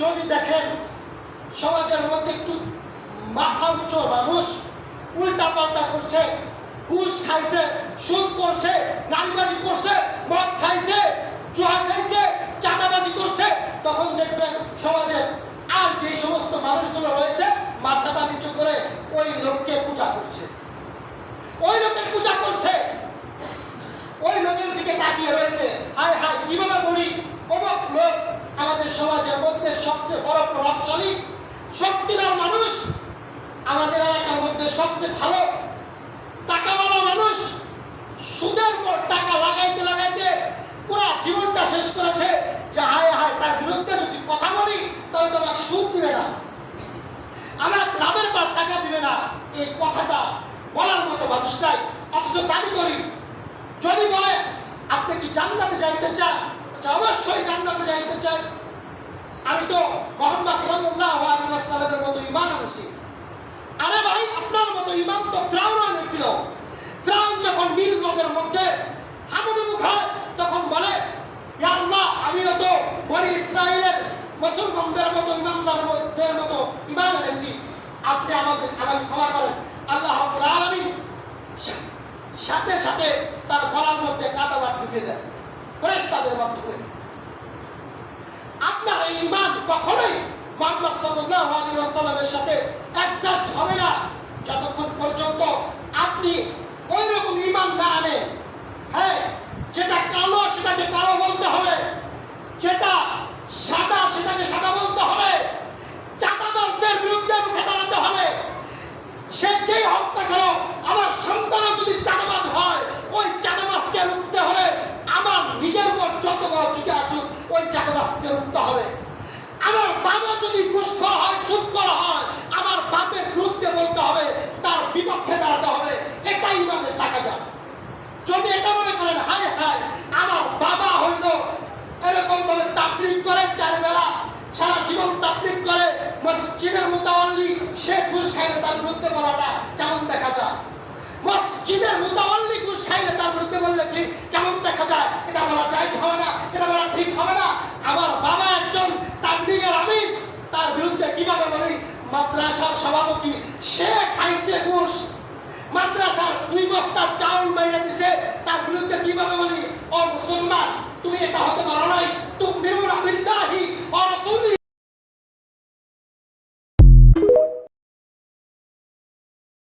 যদি দেখেন সমাজের মধ্যে একটু মাথা উঁচু মানুষ উল্টা পাল্টা করছে, ঘুষ খাইছে, সুদ করছে, নারীবাজি করছে, মদ খাইছে, জুয়া খাইছে, চাঁদাবাজি করছে, তখন দেখবেন সমাজের আর যে সমস্ত মানুষগুলো রয়েছে, মাথাটা নিচু করে ওই লোককে পূজা করছে। ওই লোকের পূজা করছে। ওই লোকের দিকে তাকিয়ে রয়েছে। হায় হায়, কীভাবে বলি? আমাদের সমাজের মধ্যে সবচেয়ে বড় প্রভাবশালী শক্তিদার মানুষ আমাদের এলাকার মধ্যে সবচেয়ে ভালো টাকাওয়ালা মানুষ। সুদের পর টাকা লাগাইতে লাগাইতে পুরা জীবনটা শেষ করেছে যে হায় হায় তার বিরুদ্ধে যদি কথা বলি তাহলে তো আমার সুদ দিবে না। আমার লাভের পর টাকা দিবে না। এই কথাটা বলার মতো মানুষ নাই অথচ দাবি করি। যদি বলে আপনি কি জান্নাতে যাইতে চান? আচ্ছা, অবশ্যই যাইতে চাই, আমি তো মোহাম্মদ ওয়াসাল্লামের মতো ঈমান আনছি। আরে ভাই, আপনার মতো ইমান তো ফিরাউন এনেছিল ফিরাউন যখন নীল নদের মধ্যে তখন বলে আল্লাহ, আমিও তো ইসরায়েলের মুসলমানদের মতো ইমানদারদের মতো ঈমান এনেছি। আপনি আমাদের আমাকে ক্ষমা করেন। আল্লাহ সা- সাথে সাথে তার গলার মধ্যে কাদাবার ঢুকে দেয় ফেরেশতাদের মাধ্যমে। আপনার এই ইমান কখনোই মোহাম্মদ সাল্লাল্লাহু আলাইহি ওয়াসাল্লামের সাথে অ্যাডজাস্ট হবে না। যতক্ষণ পর্যন্ত আপনি ওই রকম ইমান না আনেন হ্যাঁ যেটা কালো সেটাকে কালো বলতে হবে যেটা সাদা সেটাকে সাদা বলতে হবে চাঁদাবাজদের বিরুদ্ধে রুখে দাঁড়াতে হবে সে যেই হোক না কেন আমার সন্তানও যদি চাঁদাবাজ হয় ওই চাঁদাবাজকে রুখতে হলে আমার নিজের উপর যত বড় চুকে আসুক ওই চাঁদাবাজকে রুখতে হবে। আমার বাবা যদি ঘুষখোর হয়, চুপকর হয়, আমার বাপের বিরুদ্ধে বলতে হবে, তার বিপক্ষে দাঁড়াতে হবে। এটাই ইমানের টাকা যান যদি এটা মনে করেন, হায় হায়, আমার বাবা হইল এরকম ভাবে তাবলিগ করে চার বেলা সারা জীবন তাবলিগ করে, মসজিদের মুতাওয়াল্লি সে ঘুষ খাইলে তার বিরুদ্ধে বলাটা কেমন দেখা যায়? মসজিদের মুতাওয়াল্লি ঘুষ খাইলে তার বিরুদ্ধে বললে কি কেমন দেখা যায় এটা বলা যায় হবে না এটা বলা ঠিক হবে না আমার বাবা একজন তাবলিগের আমির তার বিরুদ্ধে কীভাবে বলি সে খাইছে ঘুষ। মাদ্রাসার দুই বস্তা চাউল মাইরা দিছে তার বিরুদ্ধে কীভাবে বলি?